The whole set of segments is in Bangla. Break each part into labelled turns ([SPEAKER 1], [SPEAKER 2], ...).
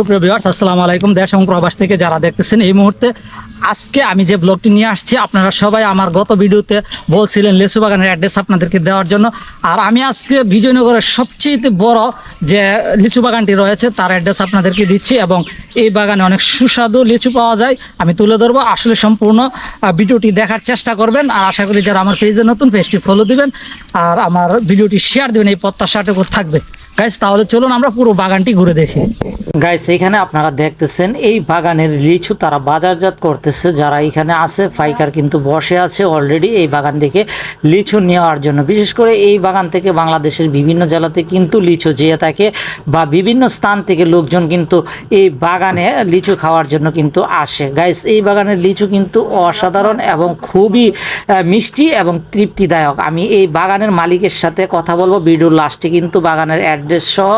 [SPEAKER 1] সুপ্রিয় ভিউয়ার্স, আসসালামু আলাইকুম। দেশ এবং প্রবাস থেকে যারা দেখতেছেন এই মুহূর্তে, আজকে আমি যে ব্লগটি নিয়ে আসছি, আপনারা সবাই আমার গত ভিডিওতে বলছিলেন লেসু বাগানের অ্যাড্রেস আপনাদেরকে দেওয়ার জন্য। আর আমি আজকে বিজয়নগরের সবচেয়ে বড় যে লিচু বাগানটি রয়েছে, তার অ্যাড্রেস আপনাদেরকে দিচ্ছি এবং এই বাগানে অনেক সুস্বাদু লিচু পাওয়া যায়। আমি তুলে ধরবো, আসলে সম্পূর্ণ ভিডিওটি দেখার চেষ্টা করবেন। আর আশা করি যারা আমার পেজে নতুন পেজটি ফলো দিবেন। আর আমার ভিডিওটি শেয়ার দেবেন, এই প্রত্যাশাটুকু থাকবে। গাইস তাহলে চলুন আমরা পুরো বাগানটি ঘুরে দেখি। গাইস এখানে আপনারা দেখতেছেন, এই বাগানের লিচু তারা বাজারজাত করতেছে। যারা এখানে আছে ফাইকার কিন্তু বসে আছে অলরেডি এই বাগান থেকে লিচু নেওয়ার জন্য। বিশেষ করে এই বাগান থেকে বাংলাদেশের বিভিন্ন জেলাতে কিন্তু লিচু যেয়ে থাকে বা বিভিন্ন স্থান থেকে লোকজন কিন্তু এই বাগানে লিচু খাওয়ার জন্য কিন্তু আসে। গাইস এই বাগানের লিচু কিন্তু অসাধারণ এবং খুবই মিষ্টি এবং তৃপ্তিদায়ক। আমি এই বাগানের মালিকের সাথে কথা বলব। ভিডিওর লাস্টে কিন্তু বাগানের অ্যাড্রেস সহ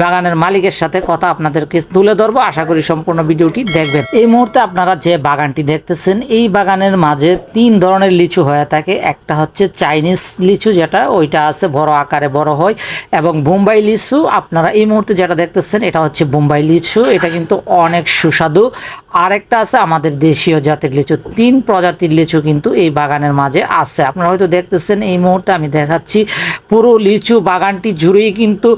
[SPEAKER 1] বাগানের মালিকের সাথে কথা আপনাদেরকে তুলে ধরবো। আশা করি সম্পূর্ণ ভিডিওটি দেখবেন। এই মুহূর্তে আপনারা যে বাগানটি দেখতেছেন, এই বাগানের মাঝে তিন ধরনের লিচু হয়ে থাকে। একটা হচ্ছে চাইনিজ লিচু যেটা, ওইটা আছে বড় আকারে বড় হয়, এবং বোম্বাই লিচু, আপনারা এই মুহূর্তে যেটা দেখতেছেন, এটা হচ্ছে বোম্বাই লিচু। এটা কিন্তু অনেক সুস্বাদু। আরেকটা আছে আমাদের দেশীয় জাতের লিচু। তিন প্রজাতির লিচু কিন্তু এই বাগানের মাঝে আছে। আপনারা হয়তো দেখতেছেন, এই মুহূর্তে আমি দেখাচ্ছি, পুরো লিচু বাগানটি জুড়েই কিন্তু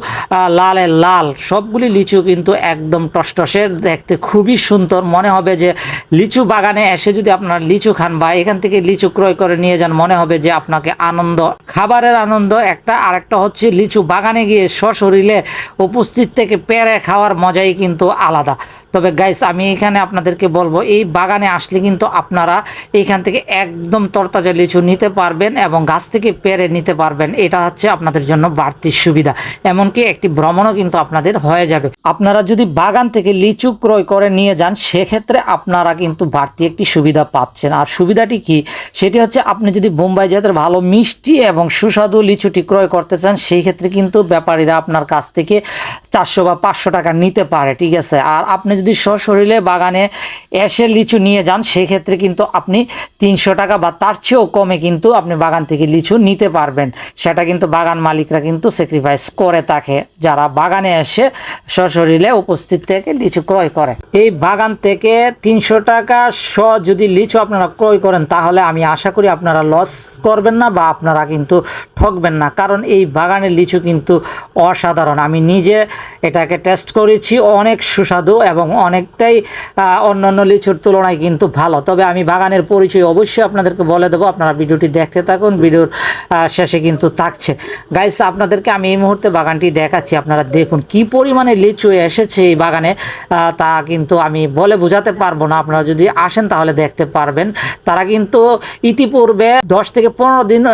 [SPEAKER 1] লালে লাল। সবগুলি লিচু কিন্তু একদম টসটসে, দেখতে খুবই সুন্দর। মনে হবে যে লিচু বাগানে এসে যদি আপনার লিচু খান বা এখান থেকে লিচু ক্রয় করে নিয়ে যান, মনে হবে যে আপনাকে আনন্দ। খাবারের আনন্দ একটা, আরেকটা হচ্ছে লিচু বাগানে গিয়ে সশরীরে উপস্থিত থেকে পেরে খাওয়ার মজাই কিন্তু আলাদা। তবে গাইস আমি এখানে আপনাদেরকে বলব, এই বাগানে আসলে কিন্তু আপনারা এইখান থেকে একদম তরতাজা লিচু নিতে পারবেন এবং গাছ থেকে পেরে নিতে পারবেন। এটা হচ্ছে আপনাদের জন্য বাড়তি সুবিধা। এমনকি একটি ভ্রমণও কিন্তু আপনাদের হয়ে যাবে। আপনারা যদি বাগান থেকে লিচু ক্রয় করে নিয়ে যান, সেক্ষেত্রে আপনারা কিন্তু বাড়তি একটি সুবিধা পাচ্ছেন। আর সুবিধাটি কি? সেটি হচ্ছে আপনি যদি বোম্বাই জাতের ভালো মিষ্টি এবং সুস্বাদু লিচুটি ক্রয় করতে চান সেই ক্ষেত্রে কিন্তু ব্যাপারীরা আপনার কাছ থেকে চারশো বা পাঁচশো টাকা নিতে পারে, ঠিক আছে? আর আপনি যদি সশরীরে বাগানে এসে লিচু নিয়ে যান, সেক্ষেত্রে কিন্তু আপনি তিনশো টাকা বা তার চেয়েও কমে কিন্তু আপনি বাগান থেকে লিচু নিতে পারবেন। সেটা কিন্তু বাগান মালিকরা কিন্তু স্যাক্রিফাইস করে থাকে। যারা বাগানে এসে সশরীরে উপস্থিত থেকে লিচু ক্রয় করে। এই বাগান থেকে তিনশো টাকা শ যদি লিচু আপনারা ক্রয় করেন, তাহলে আমি আশা করি আপনারা লস করবেন না বা আপনারা কিন্তু ঠকবেন না। কারণ এই বাগানের লিচু কিন্তু অসাধারণ। আমি নিজে এটাকে টেস্ট করেছি, অনেক সুস্বাদু এবং অনেকটাই অন্যান্য লিচুর তুলনায় কিন্তু ভালো। তবে আমি বাগানের পরিচয় অবশ্যই আপনাদেরকে বলে দেবো। আপনারা ভিডিওটি দেখতে থাকুন, ভিডিওর শেষে কিন্তু থাকছে। গাইস আপনাদেরকে আমি এই মুহূর্তে বাগানটি দেখাচ্ছি। আপনারা দেখুন কি পরিমাণে লিচু এসেছে এই বাগানে তা কিন্তু আমি বলে বোঝাতে পারব না। আপনারা যদি আসেন তাহলে দেখতে পারবেন। তারা কিন্তু ইতিপূর্বে দশ থেকে পনেরো দিন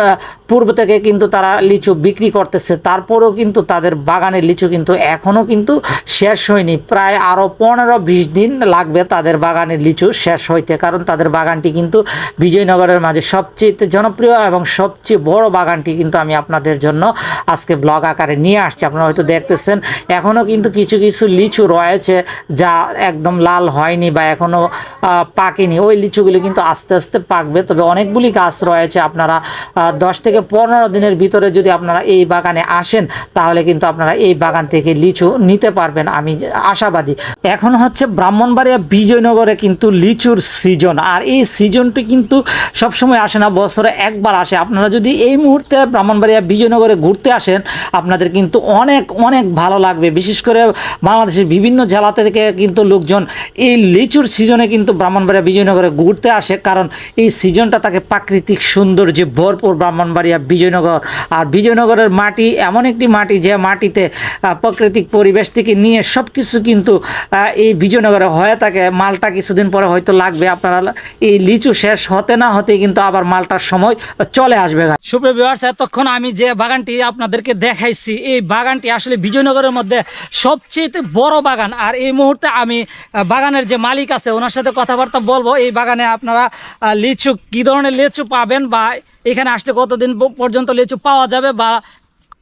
[SPEAKER 1] পূর্ব থেকে কিন্তু তারা লিচু বিক্রি করতেছে। তারপরেও কিন্তু তাদের বাগানের লিচু কিন্তু এখনও কিন্তু শেষ হয়নি। প্রায় আরও পনেরো বিশ দিন লাগবে তাদের বাগানের লিচু শেষ হইতে। কারণ তাদের বাগানটি কিন্তু বিজয়নগরের মাঝে সবচেয়ে জনপ্রিয় এবং সবচেয়ে বড় বাগানটি কিন্তু আমি আপনাদের জন্য আজকে ব্লগ আকারে নিয়ে আসছি। আপনারা হয়তো দেখতেছেন এখনও কিন্তু কিছু কিছু লিচু রয়েছে যা একদম লাল হয়নি বা এখনও পাকেনি। ওই লিচুগুলি কিন্তু আস্তে আস্তে পাকবে। তবে অনেকগুলি গাছ রয়েছে আপনারা দশ থেকে পনেরো দিনের ভিতরে যদি আপনারা এই বাগানে আসেন, তাহলে কিন্তু আপনারা এই বাগান থেকে লিচু নিতে পারবেন। আমি আশাবাদী। এখন হচ্ছে ব্রাহ্মণবাড়িয়া বিজয়নগরে কিন্তু লিচুর সিজন। আর এই সিজনটি কিন্তু সবসময় আসে না, বছরে একবার আসে। আপনারা যদি এই মুহূর্তে ব্রাহ্মণবাড়িয়া বিজয়নগরে ঘুরতে আসেন, আপনাদের কিন্তু অনেক অনেক ভালো লাগবে। বিশেষ করে বাংলাদেশের বিভিন্ন জেলা থেকে কিন্তু লোকজন এই লিচুর সিজনে কিন্তু ব্রাহ্মণবাড়িয়া বিজয়নগরে ঘুরতে আসে, কারণ এই সিজনটা তাকে প্রাকৃতিক সৌন্দর্যে ভরপুর ব্রাহ্মণবাড়িয়া বিজয়নগর। আর বিজয়নগরের মাটি এমন একটি মাটি যে মাটিতে প্রাকৃতিক পরিবেশ থেকে নিয়ে সব কিছু কিন্তু এই বিজয়নগরে হয়ে থাকে। মালটা কিছুদিন পরে হয়তো লাগবে, আপনারা এই লিচু শেষ হতে না হতে কিন্তু আবার মালটার সময় চলে আসবে। সুপ্রিয় ভিউয়ার্স এতক্ষণ আমি যে বাগানটি আপনাদেরকে দেখাইছি, এই বাগানটি আসলে বিজয়নগরের মধ্যে সবচেয়ে বড় বাগান। আর এই মুহূর্তে আমি বাগানের যে মালিক আছে ওনার সাথে কথাবার্তা বলব। এই বাগানে আপনারা লিচু কি ধরনের লিচু পাবেন বা এখানে আসলে কতদিন পর্যন্ত লিচু পাওয়া যাবে বা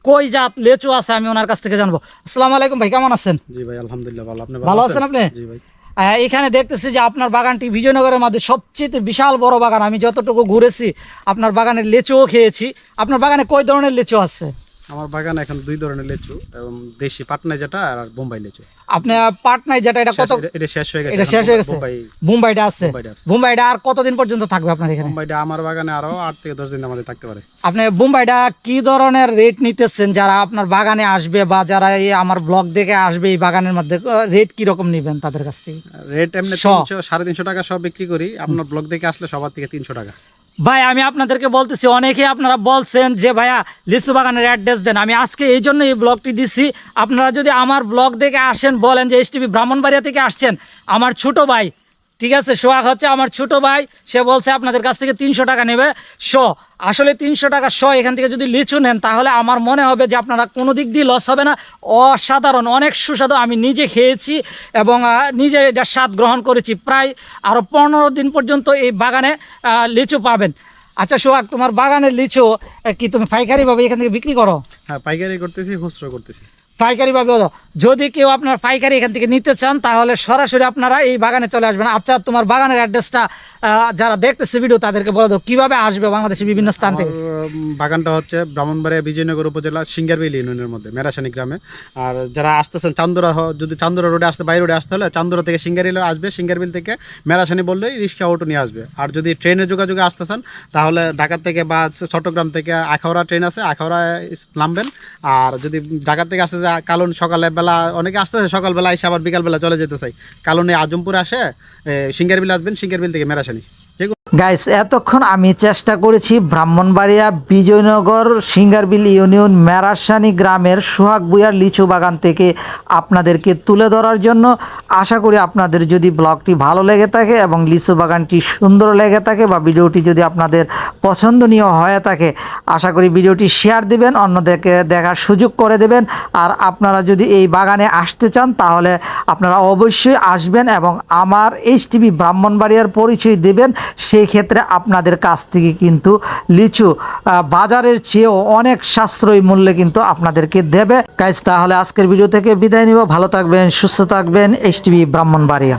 [SPEAKER 1] কই জাত লিচু আছে আমি ওনার কাছ থেকে জানব। আসসালামু আলাইকুম ভাই কেমন আছেন?
[SPEAKER 2] জি ভাই আলহামদুলিল্লাহ ভালো। আপনি
[SPEAKER 1] ভালো আছেন আপনি?
[SPEAKER 2] জি ভাই।
[SPEAKER 1] এখানে দেখতেছি যে আপনার বাগানটি বিজয়নগরের মধ্যে সবচেয়ে বিশাল বড় বাগান। আমি যতটুকু ঘুরেছি আপনার বাগানের লেচুও খেয়েছি। আপনার বাগানে কই ধরনের লেচু আছে?
[SPEAKER 2] আমার বাগানে এখন দুই ধরনের লিচু এবং দেশি পাটনা যেটা আর বোম্বাই লিচু।
[SPEAKER 1] আপনি পাটনায় যেটা এটা কত
[SPEAKER 2] এটা- শেষ হয়ে গেছে
[SPEAKER 1] এটা শেষ হয়ে গেছে?
[SPEAKER 2] বোম্বাই
[SPEAKER 1] মুম্বাইটা আছে?
[SPEAKER 2] বোম্বাইটা আছে।
[SPEAKER 1] মুম্বাইটা আর কতদিন পর্যন্ত থাকবে আপনার এখানে?
[SPEAKER 2] বোম্বাইটা আমার বাগানে আরও আট থেকে দশ দিন আমাদের থাকতে পারে।
[SPEAKER 1] আপনি মুম্বাইটা কি ধরনের রেট নিতেছেন? যারা আপনার বাগানে আসবে বা যারা এই আমার ব্লগ দেখে আসবে এই বাগানের মধ্যে রেট কি রকম নেবেন তাদের কাছ থেকে?
[SPEAKER 2] রেট এমনি
[SPEAKER 1] শ।
[SPEAKER 2] তিনশো সাড়ে তিনশো টাকা সব বিক্রি করি। আপনার ব্লগ দেখে আসলে সবার থেকে তিনশো টাকা।
[SPEAKER 1] ভাই, আমি আপনাদেরকে বলতেছি, অনেকেই আপনারা বলছেন যে, ভাইয়া, লিচু বাগানের অ্যাড্রেস দেন। আমি আজকে এই জন্য এই ব্লগটি দিছি। আপনারা যদি আমার ব্লগ দেখে আসেন, বলেন যে, এস টিভি ব্রাহ্মণবাড়িয়া থেকে আসছেন। আমার ছোট ভাই ঠিক আছে, সোহাগ হচ্ছে আমার ছোট ভাই, সে বলছে আপনাদের কাছ থেকে তিনশো টাকা নেবে। শ, আসলে তিনশো টাকা শ এখান থেকে যদি লিচু নেন, তাহলে আমার মনে হবে যে আপনারা কোনো দিক দিয়ে লস হবে না। অসাধারণ, অনেক সুস্বাদু, আমি নিজে খেয়েছি এবং নিজে এটা স্বাদ গ্রহণ করেছি। প্রায় আরও পনেরো দিন পর্যন্ত এই বাগানে লিচু পাবেন। আচ্ছা সোহাগ, তোমার বাগানের লিচু কি তুমি পাইকারিভাবে এখান থেকে বিক্রি করো?
[SPEAKER 2] হ্যাঁ পাইকারি করতেছি, খুচরো করতেছি।
[SPEAKER 1] পাইকারিভাবে যদি কেউ আপনার পাইকারি এখান থেকে নিতে চান, তাহলে সরাসরি আপনারা এই বাগানে চলে আসবেন। আচ্ছা তোমার বাগানের অ্যাড্রেসটা যারা দেখতেছে ভিডিও তাদেরকে বলে দাও, কীভাবে আসবে বাংলাদেশের বিভিন্ন স্থান থেকে?
[SPEAKER 2] বাগানটা হচ্ছে ব্রাহ্মণবাড়িয়া বিজয়নগর উপজেলা সিঙ্গারবিল ইউনিয়নের মধ্যে মেরাসানি গ্রামে। আর যারা আসতেছেন চান্দুরা যদি চান্দুরা রোডে আসতে বাইরে রোডে আসতে হলে চান্দুরা থেকে সিঙ্গারিল আসবে, সিঙ্গারবিল থেকে মেরাসানি বললেই রিক্সা অটো নিয়ে আসবে। আর যদি ট্রেনে যোগাযোগে আসতেছেন, তাহলে ঢাকা থেকে বা চট্টগ্রাম থেকে আখাউড়া ট্রেন আছে আখাউড়া নামবেন। আর যদি ঢাকা থেকে আসতে কালন সকালে বেলা, অনেকে আসতেছে সকালবেলা এসে আবার বিকালবেলা চলে যেতে চাই কালনে আজমপুর আসে সিঙ্গারবিল আসবেন, সিঙ্গারবিল থেকে মেরাসানি।
[SPEAKER 3] গাইস এতক্ষণ আমি চেষ্টা করেছি ব্রাহ্মণবাড়িয়া বিজয়নগর সিঙ্গারবিল ইউনিয়ন মেরাসানি গ্রামের সোহাগ বুয়ার লিচু বাগান থেকে আপনাদেরকে তুলে ধরার জন্য আশা করি আপনাদের যদি ব্লগটি ভালো লেগে থাকে এবং লিচু বাগানটি সুন্দর লেগে থাকে বা ভিডিওটি যদি আপনাদের পছন্দনীয় হয়ে থাকে, আশা করি ভিডিওটি শেয়ার দিবেন, অন্যদেরকে দেখার সুযোগ করে দেবেন। আর আপনারা যদি এই বাগানে আসতে চান, তাহলে আপনারা অবশ্যই আসবেন এবং আমার এইচ টিভি ব্রাহ্মণবাড়িয়ার পরিচয় দেবেন। সেই ক্ষেত্রে আপনাদের কাছ থেকে কিন্তু লিচু বাজারের চেয়েও অনেক সাশ্রয়ী মূল্যে কিন্তু আপনাদেরকে দেবে। গাইজ তাহলে আজকের ভিডিও থেকে বিদায় নিব। ভালো থাকবেন, সুস্থ থাকবেন। H TV Brahmanbaria.